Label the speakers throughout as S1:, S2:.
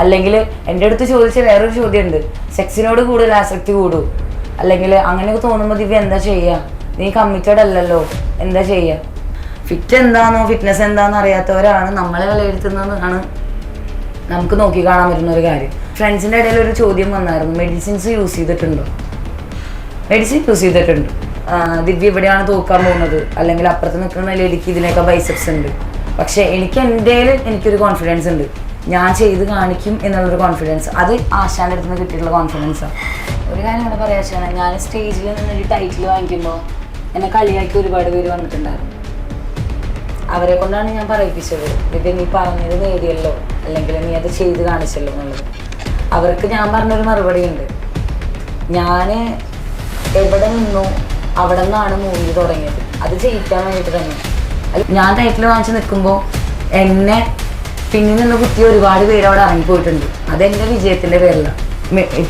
S1: അല്ലെങ്കിൽ എന്റെ അടുത്ത് ചോദിച്ച വേറൊരു ചോദ്യമുണ്ട്. സെക്സിനോട് കൂടുതൽ ആസക്തി കൂടും. അല്ലെങ്കിൽ അങ്ങനെയൊക്കെ തോന്നുമ്പോൾ ദിവ്യ എന്താ ചെയ്യുക നീ കമ്മിറ്റഡ് അല്ലല്ലോ. എന്താ ചെയ്യുക ഫിറ്റ് എന്താണോ ഫിറ്റ്നസ് എന്താണെന്ന് അറിയാത്തവരാണ് നമ്മളെ വിലയിരുത്തുന്നതാണ് നമുക്ക് നോക്കി കാണാൻ പറ്റുന്ന ഒരു കാര്യം. ഫ്രണ്ട്സിന്റെ ഇടയിൽ ഒരു ചോദ്യം വന്നായിരുന്നു. മെഡിസിൻസ് യൂസ് ചെയ്തിട്ടുണ്ടോ? മെഡിസിൻ യൂസ് ചെയ്തിട്ടുണ്ട്. ദിവ്യ ഇവിടെയാണ് തൂക്കാൻ പോകുന്നത്. അല്ലെങ്കിൽ അപ്പുറത്ത് നിൽക്കുന്ന നിലയിൽ എനിക്ക് ഇതിനൊക്കെ ബൈസെപ്സ് ഉണ്ട്. പക്ഷേ എനിക്ക് എന്റെ എനിക്കൊരു കോൺഫിഡൻസ് ഉണ്ട്. ഞാൻ ചെയ്ത് കാണിക്കും എന്നുള്ളൊരു കോൺഫിഡൻസ് അത് ആശാന്റെ അടുത്ത് നിന്ന് കിട്ടിയിട്ടുള്ള കോൺഫിഡൻസാണ് ഒരു കാര്യം കൂടെ പറയാ ആശാന ഞാൻ സ്റ്റേജിൽ നിന്നൊരു ടൈറ്റിൽ വാങ്ങിക്കുമ്പോൾ എന്നെ കളിയാക്കി ഒരുപാട് പേര് വന്നിട്ടുണ്ടായിരുന്നു. അവരെ കൊണ്ടാണ് ഞാൻ പറയിപ്പിച്ചത്. ഇത് നീ പറഞ്ഞത് നേടിയല്ലോ. അല്ലെങ്കിൽ നീ അത് ചെയ്ത് കാണിച്ചല്ലോ എന്നുള്ളത്. അവർക്ക് ഞാൻ പറഞ്ഞൊരു മറുപടി ഉണ്ട്. ഞാൻ എവിടെ നിന്നു അവിടെ നിന്നാണ് മൂവി തുടങ്ങിയത്. അത് ജയിക്കാൻ വേണ്ടിയിട്ട് തന്നെ. ഞാൻ ടൈറ്റിൽ വാങ്ങിച്ച് നിൽക്കുമ്പോൾ എന്നെ പിന്നിൽ നിന്ന് കുത്തി ഒരുപാട് പേര് അവിടെ ഇറങ്ങിപ്പോയിട്ടുണ്ട്. അതെന്റെ വിജയത്തിന്റെ പേരിലാണ്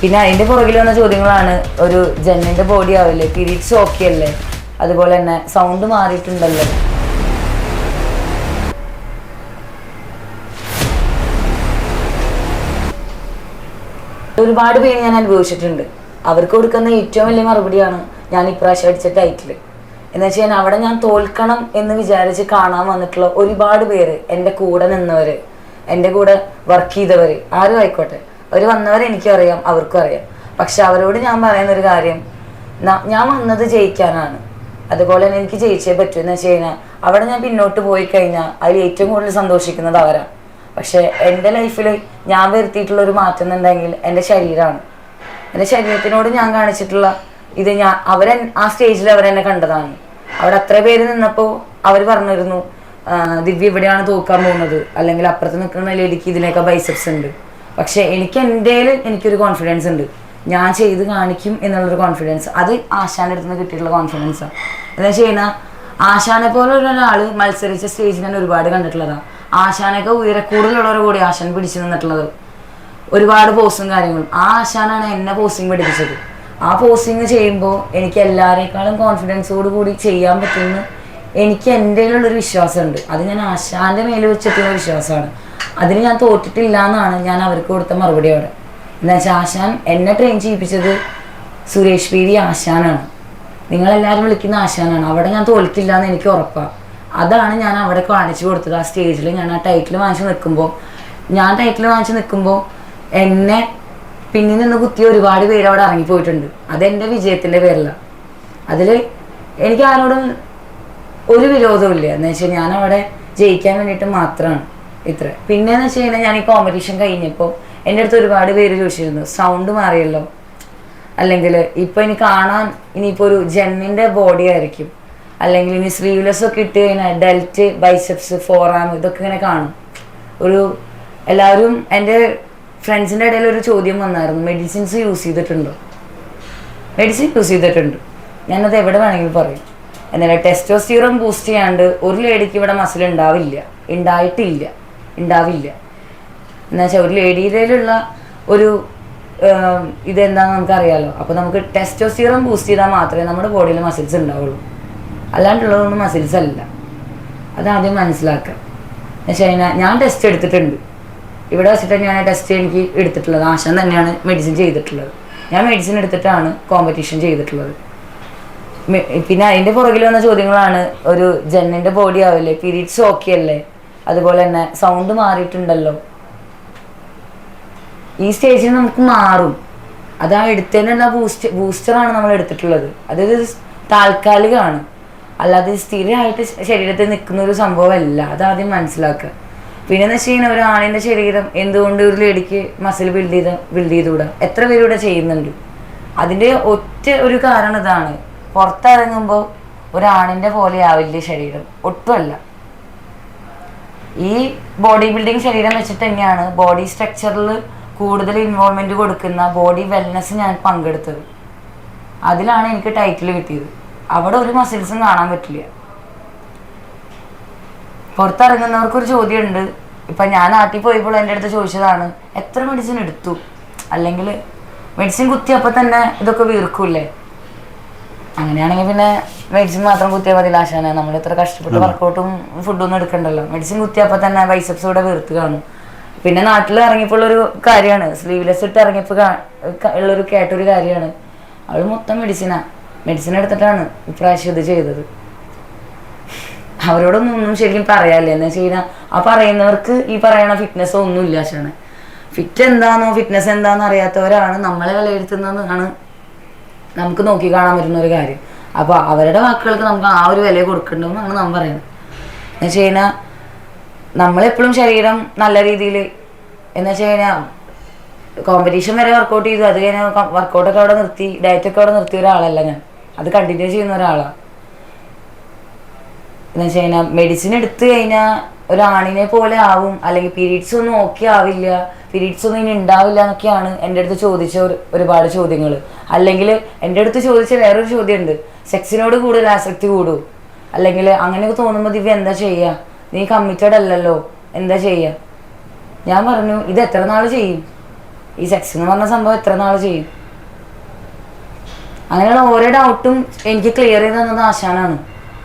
S1: പിന്നെ അതിന്റെ പുറകിൽ വന്ന ചോദ്യങ്ങളാണ് ഒരു ജന്നിന്റെ ബോഡി ആവില്ലേ പീരീഡ്സ് ഓക്കെ അല്ലേ അതുപോലെ തന്നെ സൗണ്ട് മാറിയിട്ടുണ്ടല്ലോ. ഒരുപാട് പേര് ഞാൻ അനുഭവിച്ചിട്ടുണ്ട്. അവർക്ക് കൊടുക്കുന്ന ഏറ്റവും വലിയ മറുപടിയാണ് ഞാൻ ഇപ്രാവശ്യം അടിച്ച ടൈറ്റിൽ എന്ന് വെച്ച് കഴിഞ്ഞാൽ അവിടെ ഞാൻ തോൽക്കണം എന്ന് വിചാരിച്ച് കാണാൻ വന്നിട്ടുള്ള ഒരുപാട് പേര് എന്റെ കൂടെ നിന്നവര് എന്റെ കൂടെ വർക്ക് ചെയ്തവര്. ആരും ആയിക്കോട്ടെ. അവർ വന്നവരെ എനിക്കും അറിയാം അവർക്കും അറിയാം. പക്ഷെ അവരോട് ഞാൻ പറയുന്ന ഒരു കാര്യം ഞാൻ വന്നത് ജയിക്കാനാണ്. അതുപോലെ തന്നെ എനിക്ക് ജയിച്ചേ പറ്റൂ. എന്ന് വെച്ച് കഴിഞ്ഞാൽ അവിടെ ഞാൻ പിന്നോട്ട് പോയി കഴിഞ്ഞാൽ അതിൽ ഏറ്റവും കൂടുതൽ സന്തോഷിക്കുന്നത് അവരാണ് പക്ഷെ എന്റെ ലൈഫിൽ ഞാൻ വരുത്തിയിട്ടുള്ള ഒരു മാറ്റം എന്നുണ്ടെങ്കിൽ എന്റെ ശരീരമാണ് എന്റെ ശരീരത്തിനോട് ഞാൻ കാണിച്ചിട്ടുള്ള ഇത് ഞാൻ അവരെ ആ സ്റ്റേജിൽ അവരെന്നെ കണ്ടതാണ്. അവിടെ അത്ര പേര് നിന്നപ്പോൾ അവർ പറഞ്ഞിരുന്നു "ആ, ദിവ്യ ഇവിടെയാണ് തൂക്കാൻ പോകുന്നത്. അല്ലെങ്കിൽ അപ്പുറത്ത് നിൽക്കുന്ന ലേഡിക്ക് ഇതിനൊക്കെ ബൈസെപ്സ് ഉണ്ട്. പക്ഷെ എനിക്ക് എന്റെ എനിക്കൊരു കോൺഫിഡൻസ് ഉണ്ട്. ഞാൻ ചെയ്ത് കാണിക്കും എന്നുള്ളൊരു കോൺഫിഡൻസ് അത് ആശാന്റെ അടുത്ത് നിന്ന് കിട്ടിയിട്ടുള്ള കോൺഫിഡൻസാണ് എന്താ ചെയ്യുന്ന ആശാനെ പോലെ ഒരാൾ മത്സരിച്ച സ്റ്റേജിൽ ഞാൻ ഒരുപാട് കണ്ടിട്ടുള്ളതാണ് ആശാനൊക്കെ ഉയരക്കൂടുതലുള്ളവരെ കൂടി ആശാൻ പിടിച്ചു നിന്നിട്ടുള്ളത്. ഒരുപാട് പോസ്റ്റും കാര്യങ്ങളും. ആ ആശാനാണ് എന്നെ പോസ്റ്റിംഗ് പഠിപ്പിച്ചത്. ആ പോസ്റ്റിങ് ചെയ്യുമ്പോൾ എനിക്ക് എല്ലാവരെക്കാളും കോൺഫിഡൻസോട് കൂടി ചെയ്യാൻ പറ്റുമെന്ന് എനിക്ക് എന്റെ ഉള്ളൊരു വിശ്വാസമുണ്ട്. അത് ഞാൻ ആശാന്റെ മേലെ വെച്ചിട്ടുള്ള വിശ്വാസമാണ്. അതിന് ഞാൻ തോറ്റിട്ടില്ല എന്നാണ് ഞാൻ അവർക്ക് കൊടുത്ത മറുപടി അവിടെ. എന്താ വെച്ചാൽ ആശാൻ എന്നെ ട്രെയിൻ ചെയ്യിപ്പിച്ചത് സുരേഷ് പി വി ആശാനാണ്. നിങ്ങളെല്ലാവരും വിളിക്കുന്ന ആശാനാണ്. അവിടെ ഞാൻ തോൽക്കില്ല എന്ന് എനിക്ക് ഉറപ്പാണ് അതാണ് ഞാൻ അവിടെ കാണിച്ചു കൊടുത്തത്. ആ സ്റ്റേജിൽ ഞാൻ ആ ടൈറ്റിൽ വാങ്ങിച്ച് നിൽക്കുമ്പോൾ ഞാൻ ടൈറ്റിൽ വാങ്ങിച്ച് നിൽക്കുമ്പോൾ എന്നെ പിന്നിൽ നിന്ന് കുത്തി ഒരുപാട് പേര് അവിടെ ഇറങ്ങിപ്പോയിട്ടുണ്ട്. അതെന്റെ വിജയത്തിന്റെ പേരിലാണ് അതിൽ എനിക്ക് ആരോടും ഒരു വിരോധമില്ല എന്ന് വെച്ചാൽ ഞാൻ അവിടെ ജയിക്കാൻ വേണ്ടിയിട്ട് മാത്രമാണ് ഇത്ര. പിന്നെന്ന് വെച്ച് കഴിഞ്ഞാൽ ഞാൻ ഈ കോമ്പറ്റീഷൻ കഴിഞ്ഞപ്പോൾ എന്റെ അടുത്ത് ഒരുപാട് പേര് ചോദിച്ചിരുന്നു. സൗണ്ട് മാറിയല്ലോ. അല്ലെങ്കിൽ ഇപ്പൊ ഇനി കാണാൻ ഇനിയിപ്പോൾ ഒരു ജെന്നിന്റെ ബോഡി ആയിരിക്കും. അല്ലെങ്കിൽ ഇനി സ്ലീവ്ലെസ് ഒക്കെ ഇട്ട് കഴിഞ്ഞാൽ ഡെൽറ്റ് ബൈസെപ്സ് ഫോറാം ഇതൊക്കെ ഇങ്ങനെ കാണും. ഒരു എല്ലാവരും എന്റെ ഫ്രണ്ട്സിന്റെ ഇടയിൽ ഒരു ചോദ്യം വന്നായിരുന്നു. മെഡിസിൻസ് യൂസ് ചെയ്തിട്ടുണ്ടോ? മെഡിസിൻ യൂസ് ചെയ്തിട്ടുണ്ട്. ഞാനത് എവിടെ വേണമെങ്കിലും പറയും. എന്നാലും ടെസ്റ്റോസ്റ്റീറോൺ ബൂസ്റ്റ് ചെയ്യാണ്ട് ഒരു ലേഡിക്ക് ഇവിടെ മസിൽ ഉണ്ടാവില്ല. ഉണ്ടായിട്ടില്ല. ഉണ്ടാവില്ല. എന്നുവെച്ചാൽ ഒരു ലേഡിയിലുള്ള ഒരു ഇതെന്താന്ന് നമുക്കറിയാലോ. അപ്പോൾ നമുക്ക് ടെസ്റ്റോസ്റ്റീറോൺ ബൂസ്റ്റ് ചെയ്താൽ മാത്രമേ നമ്മുടെ ബോഡിയിൽ മസിൽസ് ഉണ്ടാവുള്ളൂ. അല്ലാണ്ടുള്ളതൊന്നും മസിൽസ് അല്ല. അതാദ്യം മനസ്സിലാക്കുക എന്ന് കഴിഞ്ഞാൽ ഞാൻ ടെസ്റ്റ് എടുത്തിട്ടുണ്ട്. ഇവിടെ വെച്ചിട്ട് ഞാൻ ടെസ്റ്റ് എനിക്ക് എടുത്തിട്ടുള്ളത്. ആശാൻ തന്നെയാണ് മെഡിസിൻ ചെയ്തിട്ടുള്ളത്. ഞാൻ മെഡിസിൻ എടുത്തിട്ടാണ് കോമ്പറ്റീഷൻ ചെയ്തിട്ടുള്ളത്. പിന്നെ അതിന്റെ പുറകിൽ വന്ന ചോദ്യങ്ങളാണ്. ഒരു ജെന്നിന്റെ ബോഡി ആവില്ലേ? പീരീഡ്സ് ഓക്കെ അല്ലേ? അതുപോലെ തന്നെ സൗണ്ട് മാറിയിട്ടുണ്ടല്ലോ. ഈ സ്റ്റേജിൽ നമുക്ക് മാറും. അത് ആ എടുത്തതിനുള്ള ബൂസ്റ്റ് ബൂസ്റ്ററാണ് നമ്മൾ എടുത്തിട്ടുള്ളത്. അതൊരു താൽക്കാലികമാണ്. അല്ലാതെ സ്ഥിരമായിട്ട് ശരീരത്തിൽ നിൽക്കുന്ന ഒരു സംഭവമല്ല അതാദ്യം മനസ്സിലാക്കുക. പിന്നെ എന്ന് വെച്ച് കഴിഞ്ഞാൽ ആണിന്റെ ശരീരം എന്തുകൊണ്ട് ഒരു ലേഡിക്ക് മസിൽ ബിൽഡ് ചെയ്ത് ബിൽഡ് ചെയ്തുകൂടാ? എത്ര പേര് ഇവിടെ ചെയ്യുന്നുണ്ട്? അതിന്റെ ഒറ്റ ഒരു കാരണം ഇതാണ്. പുറത്തിറങ്ങുമ്പോൾ ഒരാണിന്റെ പോലെ ആവില്ല ശരീരം. ഒട്ടുമല്ല. ഈ ബോഡി ബിൽഡിംഗ് ശരീരം വെച്ചിട്ട് തന്നെയാണ് ബോഡി സ്ട്രക്ചറിൽ കൂടുതൽ ഇൻവോൾവ്മെന്റ് കൊടുക്കുന്ന ബോഡി വെൽനെസ് ഞാൻ പങ്കെടുത്തത്. അതിലാണ് എനിക്ക് ടൈറ്റിൽ കിട്ടിയത്. അവിടെ ഒരു മസിൽസും കാണാൻ പറ്റില്ല. പുറത്തിറങ്ങുന്നവർക്കൊരു ചോദ്യമുണ്ട്. ഇപ്പൊ ഞാൻ നാട്ടിൽ പോയപ്പോൾ എന്റെ അടുത്ത് ചോദിച്ചതാണ് എത്ര മെഡിസിൻ എടുത്തു? അല്ലെങ്കിൽ മെഡിസിൻ കുത്തിയപ്പോൾ തന്നെ ഇതൊക്കെ വീർക്കൂല്ലേ? അങ്ങനെയാണെങ്കിൽ പിന്നെ മെഡിസിൻ മാത്രം കുത്തിയാൽ മതി ലാശാന. നമ്മൾ എത്ര കഷ്ടപ്പെട്ട് വർക്കൗട്ടും ഫുഡൊന്നും എടുക്കണ്ടല്ലോ. മെഡിസിൻ കുത്തിയപ്പോൾ തന്നെ ബൈസെപ്സ് ഇവിടെ വീർത്ത് കാണും. പിന്നെ നാട്ടിൽ ഇറങ്ങിയപ്പോൾ ഒരു കാര്യമാണ്. സ്ലീവ്ലെസ് ഇട്ട് ഇറങ്ങിയപ്പോൾ ഉള്ളൊരു കേട്ടൊരു കാര്യമാണ്. അവൾ മൊത്തം മെഡിസിനാ മെഡിസിൻ എടുത്തിട്ടാണ് ഇപ്രാവശ്യം ഇത് ചെയ്തത്. അവരോടൊന്നും ഒന്നും ശരിക്കും പറയാല്ലേ എന്ന് വെച്ച് ആ പറയുന്നവർക്ക് ഈ പറയണ ഫിറ്റ്നസ് ഒന്നും ഇല്ല ശാണ് ഫിറ്റ് എന്താണോ ഫിറ്റ്നസ് എന്താണെന്ന് അറിയാത്തവരാണ് നമ്മളെ വിലയിരുത്തുന്നതെന്നാണ് നമുക്ക് നോക്കി കാണാൻ പറ്റുന്ന ഒരു കാര്യം. അപ്പോൾ അവരുടെ വാക്കുകൾക്ക് നമുക്ക് ആ ഒരു വില കൊടുക്കണ്ടെന്നാണ് നാം പറയുന്നത്. എന്ന് വെച്ച് കഴിഞ്ഞാൽ നമ്മളെപ്പോഴും ശരീരം നല്ല രീതിയിൽ എന്ന് വെച്ച് കഴിഞ്ഞാൽ കോമ്പറ്റീഷൻ വരെ വർക്കൗട്ട് ചെയ്തു. അത് കഴിഞ്ഞാൽ വർക്കൗട്ടൊക്കെ അവിടെ നിർത്തി ഡയറ്റൊക്കെ അവിടെ നിർത്തിയ ഒരാളല്ല ഞാൻ. അത് കണ്ടിന്യൂ ചെയ്യുന്ന ഒരാളാണ് എന്ന് വെച്ച് കഴിഞ്ഞാൽ മെഡിസിൻ എടുത്തു കഴിഞ്ഞാൽ ഒരു ആണിനെ പോലെ ആവും. അല്ലെങ്കിൽ പീരീഡ്സ് ഒന്നും ഓക്കെ ആവില്ല. പീരീഡ്സ് ഒന്നും ഇനി ഉണ്ടാവില്ല എന്നൊക്കെയാണ് എന്റെ അടുത്ത് ചോദിച്ച ഒരു ഒരുപാട് ചോദ്യങ്ങൾ അല്ലെങ്കിൽ എന്റെ അടുത്ത് ചോദിച്ച വേറൊരു ചോദ്യമുണ്ട് സെക്സിനോട് കൂടുതൽ ആസക്തി കൂടും. അല്ലെങ്കിൽ അങ്ങനെയൊക്കെ തോന്നുമ്പോൾ ദിവ്യ എന്താ ചെയ്യുക നീ കമ്മിറ്റഡ് അല്ലല്ലോ. എന്താ ചെയ്യുക ഞാൻ പറഞ്ഞു ഇത് എത്ര നാൾ ചെയ്യും? ഈ സെക്സ് എന്ന് പറഞ്ഞ സംഭവം എത്ര നാൾ ചെയ്യും? അങ്ങനെയുള്ള ഓരോ ഡൗട്ടും എനിക്ക് ക്ലിയർ ചെയ്ത് തന്നത് ആശാനാണ്.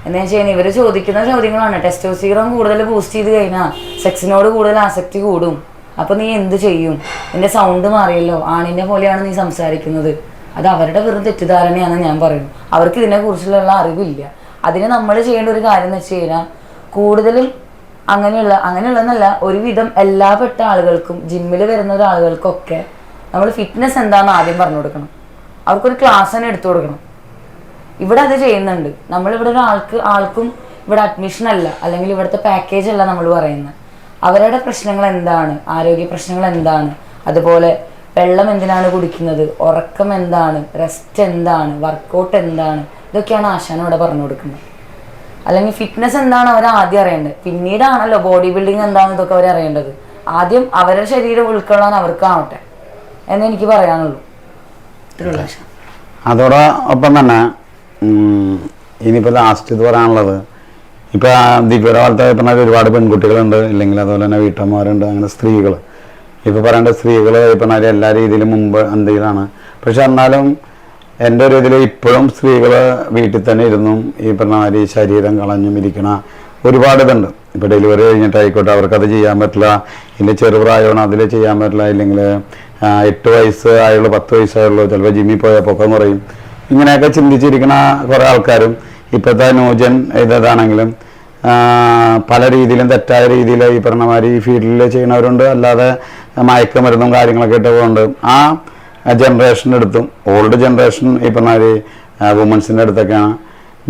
S1: എന്ന് വെച്ചാൽ ഇവർ ചോദിക്കുന്ന ചോദ്യങ്ങളാണ്. ടെസ്റ്റോസിറോൺ കൂടുതൽ ബൂസ്റ്റ് ചെയ്ത് കഴിഞ്ഞാൽ സെക്സിനോട് കൂടുതൽ ആസക്തി കൂടും. അപ്പോൾ നീ എന്ത് ചെയ്യും? നിന്റെ സൗണ്ട് മാറിയല്ലോ. ആണിനെ പോലെയാണ് നീ സംസാരിക്കുന്നത്. അത് അവരുടെ വെറും തെറ്റിദ്ധാരണയാണെന്ന് ഞാൻ പറയും. അവർക്ക് ഇതിനെക്കുറിച്ചുള്ള അറിവില്ല. അതിന് നമ്മൾ ചെയ്യേണ്ട ഒരു കാര്യം എന്ന് വെച്ച് കഴിഞ്ഞാൽ കൂടുതലും അങ്ങനെയുള്ള അങ്ങനെയുള്ളതെന്നല്ല ഒരുവിധം എല്ലാ പെട്ട ആളുകൾക്കും ജിമ്മിൽ വരുന്ന ഒരാളുകൾക്കൊക്കെ നമ്മൾ ഫിറ്റ്നസ് എന്താണെന്ന് ആദ്യം പറഞ്ഞു കൊടുക്കണം. അവർക്കൊരു ക്ലാസ് തന്നെ എടുത്തു കൊടുക്കണം. ഇവിടെ അത് ചെയ്യുന്നുണ്ട്. നമ്മളിവിടെ ഒരാൾക്ക് ആൾക്കും ഇവിടെ അഡ്മിഷൻ അല്ല. അല്ലെങ്കിൽ ഇവിടുത്തെ പാക്കേജ് അല്ല നമ്മൾ പറയുന്നത്. അവരുടെ പ്രശ്നങ്ങൾ എന്താണ്? ആരോഗ്യ പ്രശ്നങ്ങൾ എന്താണ്? അതുപോലെ വെള്ളം എന്തിനാണ് കുടിക്കുന്നത്? ഉറക്കം എന്താണ്? റെസ്റ്റ് എന്താണ്? വർക്കൗട്ട് എന്താണ്? ഇതൊക്കെയാണ് ആശാൻ ഇവിടെ പറഞ്ഞു കൊടുക്കുന്നത്. അല്ലെങ്കിൽ ഫിറ്റ്നസ് എന്താണ് അവർ ആദ്യം അറിയേണ്ടത്? പിന്നീടാണല്ലോ ബോഡി ബിൽഡിംഗ് എന്താണെന്ന് ഇതൊക്കെ അവർ അറിയേണ്ടത്. ആദ്യം അവരുടെ ശരീരം ഉൾക്കൊള്ളാൻ അവർക്കാവട്ടെ. എന്ന് എനിക്ക് പറയാനുള്ളൂ. ഇത്രയുള്ള ആശാൻ
S2: അതോടൊപ്പം തന്നെ ഇനിയിപ്പോൾ ലാസ്റ്റ് ഇത് പറയാനുള്ളത്. ഇപ്പോൾ ദിവ്യയുടെ കാലത്ത് പറഞ്ഞാൽ ഒരുപാട് പെൺകുട്ടികളുണ്ട്. ഇല്ലെങ്കിൽ അതുപോലെ തന്നെ വീട്ടമ്മമാരുണ്ട്. അങ്ങനെ സ്ത്രീകൾ ഇപ്പോൾ പറയേണ്ട സ്ത്രീകൾ പറഞ്ഞാൽ എല്ലാ രീതിയിലും മുമ്പ് എന്തെങ്കിലാണ് പക്ഷെ എന്നാലും എന്റെ ഒരു ഇതിൽ ഇപ്പോഴും സ്ത്രീകൾ വീട്ടിൽ തന്നെ ഇരുന്നും ഈ പറഞ്ഞ മാതിരി ശരീരം കളഞ്ഞും ഇരിക്കണ ഒരുപാട് ഇതുണ്ട്. ഇപ്പോൾ ഡെലിവറി കഴിഞ്ഞിട്ടായിക്കോട്ടെ അവർക്കത് ചെയ്യാൻ പറ്റില്ല. ഇല്ലെങ്കിൽ ചെറുപ്രായമാണ് അതിൽ ചെയ്യാൻ പറ്റില്ല. ഇല്ലെങ്കിൽ എട്ട് വയസ്സ് ആയുള്ളൂ പത്ത് വയസ്സായുള്ളൂ. ചിലപ്പോൾ ജിമ്മിൽ പോയാൽ പൊക്കം കുറയും. ഇങ്ങനെയൊക്കെ ചിന്തിച്ചിരിക്കുന്ന കുറേ ആൾക്കാരും ഇപ്പോഴത്തെ ന്യൂജൻ ഇതാണെങ്കിലും പല രീതിയിലും തെറ്റായ രീതിയിൽ ഈ പറഞ്ഞ മാതിരി ഈ ഫീൽഡിൽ ചെയ്യുന്നവരുണ്ട്. അല്ലാതെ മയക്കുമരുന്നും കാര്യങ്ങളൊക്കെ ഇട്ട് പോകുന്നുണ്ട്. ആ ജനറേഷന്റെ അടുത്തും ഓൾഡ് ജനറേഷൻ ഈ പറഞ്ഞ മാതിരി വുമൻസിന്റെ അടുത്തൊക്കെയാണ്.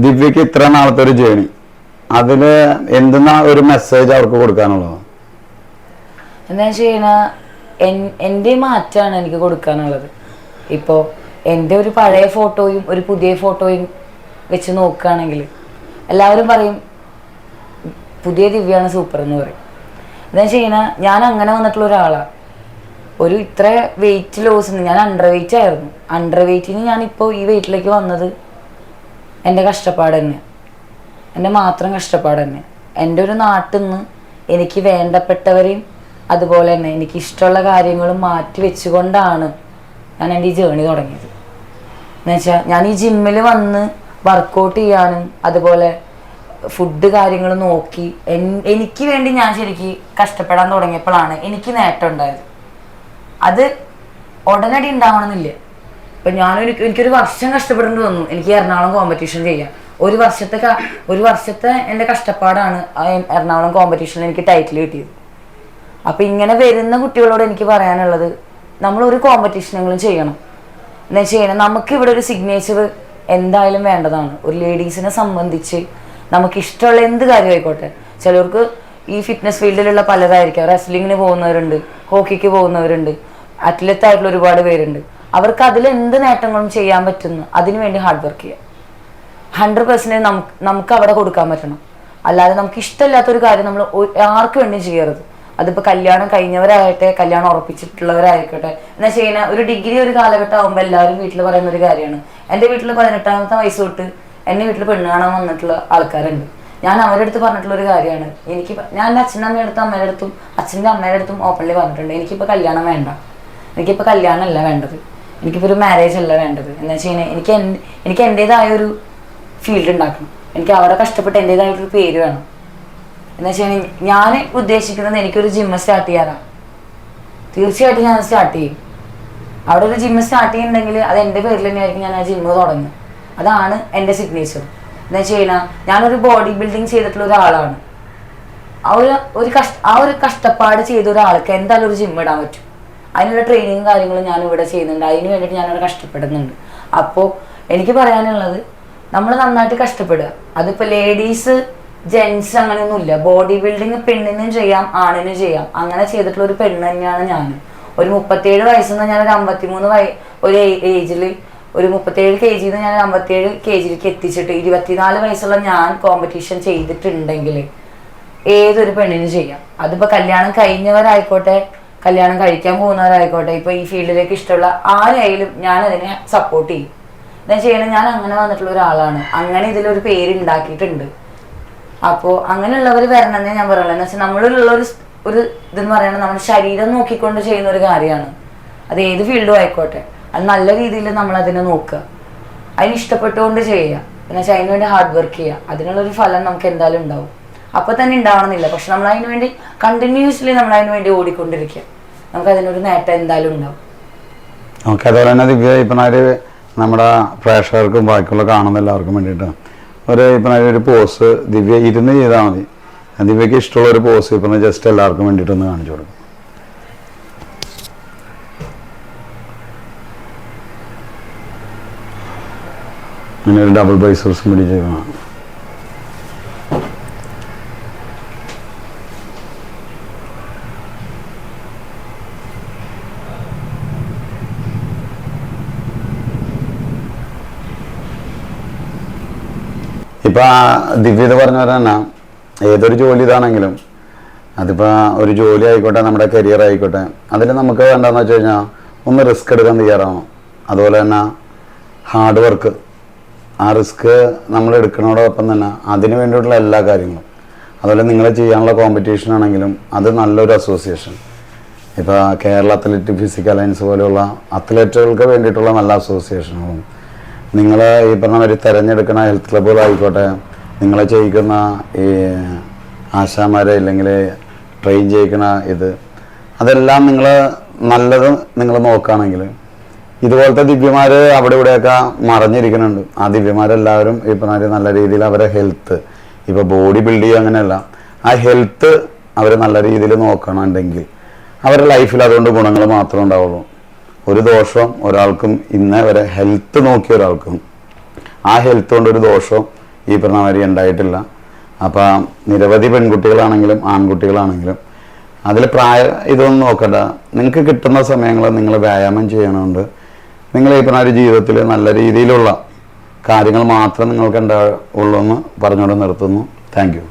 S2: ദിവ്യക്ക് ഇത്ര നാളത്തെ ഒരു ജേണി അതിൽ എന്തെന്നാ ഒരു മെസ്സേജ് അവർക്ക് കൊടുക്കാനുള്ളത്?
S1: എന്താ കഴിഞ്ഞാൽ എന്റെ മാറ്റമാണ് എനിക്ക് കൊടുക്കാനുള്ളത്. ഇപ്പോൾ എന്റെ ഒരു പഴയ ഫോട്ടോയും ഒരു പുതിയ ഫോട്ടോയും വെച്ച് നോക്കുകയാണെങ്കിൽ എല്ലാവരും പറയും പുതിയ ദിവ്യാണ് സൂപ്പർ എന്ന് പറയും. എന്താ ചെയ്യണ? ഞാൻ അങ്ങനെ വന്നിട്ടുള്ള ഒരാളാണ് ഒരു ഇത്ര വെയിറ്റ് ലോസ് ഞാൻ അണ്ടർ വെയിറ്റ് ആയിരുന്നു അണ്ടർ വെയിറ്റിന് ഞാനിപ്പോൾ ഈ വെയിറ്റിലേക്ക് വന്നത് എന്റെ കഷ്ടപ്പാട് തന്നെ. എന്റെ മാത്രം കഷ്ടപ്പാട് തന്നെ. എന്റെ ഒരു നാട്ടിൽ നിന്ന് എനിക്ക് വേണ്ടപ്പെട്ടവരെയും അതുപോലെ തന്നെ എനിക്ക് ഇഷ്ടമുള്ള കാര്യങ്ങളും മാറ്റി വെച്ചുകൊണ്ടാണ് ഞാൻ എന്റെ ഈ ജേണി തുടങ്ങിയത്. എന്നുവെച്ചാൽ ഞാൻ ഈ ജിമ്മിൽ വന്ന് വർക്കൗട്ട് ചെയ്യാനും അതുപോലെ ഫുഡ് കാര്യങ്ങൾ നോക്കി എനിക്ക് വേണ്ടി ഞാൻ ശരിക്കും കഷ്ടപ്പെടാൻ തുടങ്ങിയപ്പോഴാണ് എനിക്ക് നേട്ടം ഉണ്ടായത്. അത് ഉടനടി ഉണ്ടാവണമെന്നില്ല. ഇപ്പൊ ഞാനൊരു എനിക്കൊരു വർഷം കഷ്ടപ്പെടേണ്ടി വന്നു. എനിക്ക് എറണാകുളം കോമ്പറ്റീഷൻ ചെയ്യാം ഒരു വർഷത്തെ ഒരു വർഷത്തെ എന്റെ കഷ്ടപ്പാടാണ് എറണാകുളം കോമ്പറ്റീഷനിൽ എനിക്ക് ടൈറ്റിൽ കിട്ടിയത്. അപ്പം ഇങ്ങനെ വരുന്ന കുട്ടികളോട് എനിക്ക് പറയാനുള്ളത് നമ്മൾ ഒരു കോമ്പറ്റീഷനെങ്കിലും ചെയ്യണം. എന്ന് വെച്ച് കഴിഞ്ഞാൽ നമുക്ക് ഇവിടെ ഒരു സിഗ്നേച്ചർ എന്തായാലും വേണ്ടതാണ്. ഒരു ലേഡീസിനെ സംബന്ധിച്ച് നമുക്ക് ഇഷ്ടമുള്ള എന്ത് കാര്യമായിക്കോട്ടെ. ചിലർക്ക് ഈ ഫിറ്റ്നസ് ഫീൽഡിലുള്ള പലതായിരിക്കാം. റെസ്ലിങ്ങിന് പോകുന്നവരുണ്ട് ഹോക്കിക്ക് പോകുന്നവരുണ്ട് അത്ലറ്റ് ആയിട്ടുള്ള ഒരുപാട് പേരുണ്ട്. അവർക്ക് അതിൽ എന്ത് നേട്ടങ്ങളും ചെയ്യാൻ പറ്റുന്നു അതിനുവേണ്ടി ഹാർഡ് വർക്ക് ചെയ്യുക ഹൺഡ്രഡ് പെർസെന്റേജ് നമുക്ക് നമുക്ക് അവിടെ കൊടുക്കാൻ പറ്റണം. അല്ലാതെ നമുക്ക് ഇഷ്ടമില്ലാത്തൊരു കാര്യം നമ്മൾ ആർക്കും വേണ്ടി ചെയ്യരുത്. അതിപ്പോൾ കല്യാണം കഴിഞ്ഞവരാകട്ടെ കല്യാണം ഉറപ്പിച്ചിട്ടുള്ളവരായിക്കോട്ടെ. എന്ന് കഴിഞ്ഞാൽ ഒരു ഡിഗ്രി ഒരു കാലഘട്ടം ആകുമ്പോൾ എല്ലാവരും വീട്ടിൽ പറയുന്ന ഒരു കാര്യമാണ്. എന്റെ വീട്ടിൽ പതിനെട്ടാമത്തെ വയസ്സ് തൊട്ട് എന്റെ വീട്ടിൽ പെണ്ണ് കാണാൻ വന്നിട്ടുള്ള ആൾക്കാരുണ്ട്. ഞാൻ അവരുടെ അടുത്ത് പറഞ്ഞിട്ടുള്ള ഒരു കാര്യമാണ്. എനിക്ക് ഞാൻ എന്റെ അച്ഛന്റെ അമ്മയുടെ അടുത്തും അമ്മയുടെ അടുത്തും അച്ഛന്റെ അമ്മയുടെ അടുത്തും ഓപ്പൺലി പറഞ്ഞിട്ടുണ്ട്. എനിക്കിപ്പോൾ കല്യാണം വേണ്ട. എനിക്കിപ്പോൾ കല്യാണമല്ല വേണ്ടത്. എനിക്കിപ്പോൾ ഒരു മാരേജ് അല്ല വേണ്ടത്. എന്ന് വെച്ച് കഴിഞ്ഞാൽ എനിക്ക് എനിക്ക് എന്റേതായ ഒരു ഫീൽഡ് ഉണ്ടാക്കണം. എനിക്ക് അവിടെ കഷ്ടപ്പെട്ട് എന്റേതായിട്ടൊരു പേര് വേണം. എന്ന് വെച്ച് ഞാൻ ഉദ്ദേശിക്കുന്നത് എനിക്കൊരു ജിമ്മ് സ്റ്റാർട്ട് ചെയ്യാനാണ് തീർച്ചയായിട്ടും ഞാൻ സ്റ്റാർട്ട് ചെയ്യും. അവിടെ ഒരു ജിമ്മ് സ്റ്റാർട്ട് ചെയ്യുന്നുണ്ടെങ്കിൽ അത് എന്റെ പേരിൽ തന്നെയായിരിക്കും ഞാൻ ആ ജിമ്മ് തുടങ്ങും അതാണ് എന്റെ സിഗ്നേച്ചർ എന്താ വെച്ച് കഴിഞ്ഞാൽ ഞാനൊരു ബോഡി ബിൽഡിങ് ചെയ്തിട്ടുള്ള ഒരാളാണ്. ആ ഒരു ഒരു കഷ്ട ആ ഒരു കഷ്ടപ്പാട് ചെയ്ത ഒരാൾക്ക് എന്തായാലും ഒരു ജിമ്മ് ഇടാൻ പറ്റും. അതിനുള്ള ട്രെയിനിങ്ങും കാര്യങ്ങളും ഞാൻ ഇവിടെ ചെയ്യുന്നുണ്ട്. അതിന് വേണ്ടിയിട്ട് ഞാനിവിടെ കഷ്ടപ്പെടുന്നുണ്ട്. അപ്പോൾ എനിക്ക് പറയാനുള്ളത് നമ്മൾ നന്നായിട്ട് കഷ്ടപ്പെടുക. അതിപ്പോൾ ലേഡീസ് ജെൻസ് അങ്ങനെയൊന്നുമില്ല. ബോഡി ബിൽഡിങ് പെണ്ണിനും ചെയ്യാം ആണിനും ചെയ്യാം. അങ്ങനെ ചെയ്തിട്ടുള്ള ഒരു പെണ്ണ് തന്നെയാണ് ഞാൻ. ഒരു മുപ്പത്തേഴ് വയസ്സിൽ നിന്ന് ഞാൻ ഒരു അമ്പത്തിമൂന്ന് വയ ഒരു ഏജിൽ ഒരു മുപ്പത്തേഴ് കെ ജിന്ന് ഞാൻ ഒരു അമ്പത്തേഴ് കെ ജിയിലേക്ക് എത്തിച്ചിട്ട് ഇരുപത്തിനാല് വയസ്സുള്ള ഞാൻ കോമ്പറ്റീഷൻ ചെയ്തിട്ടുണ്ടെങ്കിൽ ഏതൊരു പെണ്ണിനും ചെയ്യാം. അതിപ്പോൾ കല്യാണം കഴിഞ്ഞവരായിക്കോട്ടെ കല്യാണം കഴിക്കാൻ പോകുന്നവരായിക്കോട്ടെ ഇപ്പോൾ ഈ ഫീൽഡിലേക്ക് ഇഷ്ടമുള്ള ആരായാലും ഞാൻ അതിനെ സപ്പോർട്ട് ചെയ്യും. ഞാൻ ചെയ്യണം ഞാൻ അങ്ങനെ വന്നിട്ടുള്ള ഒരാളാണ്. അങ്ങനെ ഇതിലൊരു പേര് ഉണ്ടാക്കിയിട്ടുണ്ട്. അപ്പോൾ അങ്ങനെയുള്ളവർ വരണമെന്നേ ഞാൻ പറയുള്ളൂ. എന്ന് വെച്ചാൽ നമ്മളിലുള്ള ഒരു ഒരു ഇതെന്ന് പറയുന്നത് നമ്മുടെ ശരീരം നോക്കിക്കൊണ്ട് ചെയ്യുന്ന ഒരു കാര്യമാണ്. അത് ഏത് ഫീൽഡും ആയിക്കോട്ടെ. അത് നല്ല രീതിയിൽ നമ്മൾ അതിനെ നോക്കുക. അതിന് ഇഷ്ടപ്പെട്ടുകൊണ്ട് ചെയ്യുക. എന്ന് വെച്ചാൽ അതിന് വേണ്ടി ഹാർഡ് വർക്ക് ചെയ്യുക. അതിനുള്ളൊരു ഫലം നമുക്ക് എന്തായാലും ഉണ്ടാവും. അപ്പോൾ തന്നെ ഉണ്ടാവണമെന്നില്ല. പക്ഷെ നമ്മൾ അതിന് വേണ്ടി കണ്ടിന്യൂസ്ലി നമ്മൾ അതിന് വേണ്ടി ഓടിക്കൊണ്ടിരിക്കുക. നമുക്ക് അതിനൊരു നേട്ടം എന്തായാലും ഉണ്ടാവും.
S2: ഓക്കെ അതുപോലെ തന്നെ ദിവ്യ ഇപ്പം നമ്മുടെ പ്രേക്ഷകർക്കും ബാക്കിയുള്ള കാണുന്ന എല്ലാവർക്കും വേണ്ടിയിട്ട് ഒരു ഇപ്പം ഒരു പോസ് ദിവ്യ ഇരുന്ന് ചെയ്താൽ മതി. ദിവ്യക്ക് ഇഷ്ടമുള്ള ഒരു പോസ് ഇപ്പം ജസ്റ്റ് എല്ലാവർക്കും വേണ്ടിയിട്ടൊന്ന് കാണിച്ചു കൊടുക്കും. അങ്ങനെ ഒരു ഡബിൾ കൂടി ഇപ്പൊ ആ ദിവ്യത പറഞ്ഞ പോലെ തന്നെ ഏതൊരു ജോലി ഇതാണെങ്കിലും അതിപ്പോ ഒരു ജോലി ആയിക്കോട്ടെ നമ്മുടെ കരിയർ ആയിക്കോട്ടെ അതിൽ നമുക്ക് വേണ്ടതെന്ന് വെച്ച് കഴിഞ്ഞാൽ ഒന്ന് റിസ്ക് എടുക്കാൻ തയ്യാറാവണം. അതുപോലെ തന്നെ ഹാർഡ് വർക്ക് ആ റിസ്ക് നമ്മൾ എടുക്കുന്നതോടൊപ്പം തന്നെ അതിന് വേണ്ടിയിട്ടുള്ള എല്ലാ കാര്യങ്ങളും. അതുപോലെ നിങ്ങൾ ചെയ്യാനുള്ള കോമ്പറ്റീഷൻ ആണെങ്കിലും അത് നല്ലൊരു അസോസിയേഷൻ ഇപ്പോൾ കേരള അത്ലറ്റിക് ഫിസിക്കൽ അലയൻസ് പോലെയുള്ള അത്ലറ്റുകൾക്ക് വേണ്ടിയിട്ടുള്ള നല്ല അസോസിയേഷനുകളും നിങ്ങൾ ഈ പറഞ്ഞ മാതിരി തിരഞ്ഞെടുക്കുന്ന ഹെൽത്ത് ക്ലബ്ബുകളായിക്കോട്ടെ നിങ്ങൾ ചെയ്യിക്കുന്ന ഈ ആശാമാരെ ഇല്ലെങ്കിൽ ട്രെയിൻ ചെയ്യിക്കുന്ന ഇത് അതെല്ലാം നിങ്ങൾ നല്ലത് നിങ്ങൾ നോക്കുകയാണെങ്കിൽ ഇതുപോലത്തെ ദിവ്യമാർ അവിടെ ഇവിടെയൊക്കെ മറഞ്ഞിരിക്കുന്നുണ്ട്. ആ ദിവ്യമാരെല്ലാവരും ഈ പറഞ്ഞ നല്ല രീതിയിൽ അവരെ ഹെൽത്ത് ഇപ്പോൾ ബോഡി ബിൽഡ് ചെയ്യുക അങ്ങനെയല്ല ആ ഹെൽത്ത് അവർ നല്ല രീതിയിൽ നോക്കണമെങ്കിൽ അവരുടെ ലൈഫിൽ അതുകൊണ്ട് ഗുണങ്ങൾ മാത്രമേ ഉണ്ടാവുള്ളൂ. ഒരു ദോഷം ഒരാൾക്കും ഇന്നേ വരെ ഹെൽത്ത് നോക്കിയ ഒരാൾക്കും ആ ഹെൽത്ത് കൊണ്ട് ഒരു ദോഷവും ഈ പറഞ്ഞ മാതിരി ഉണ്ടായിട്ടില്ല. അപ്പം നിരവധി പെൺകുട്ടികളാണെങ്കിലും ആൺകുട്ടികളാണെങ്കിലും അതിൽ പ്രായ ഇതൊന്നും നോക്കണ്ട. നിങ്ങൾക്ക് കിട്ടുന്ന സമയങ്ങൾ നിങ്ങൾ വ്യായാമം ചെയ്യണമുണ്ട് നിങ്ങൾ ഈ പറഞ്ഞ ഒരു ജീവിതത്തിൽ നല്ല രീതിയിലുള്ള കാര്യങ്ങൾ മാത്രം നിങ്ങൾക്ക് ഉണ്ടാവുള്ളൂ എന്ന് പറഞ്ഞുകൊണ്ട് നിർത്തുന്നു. താങ്ക്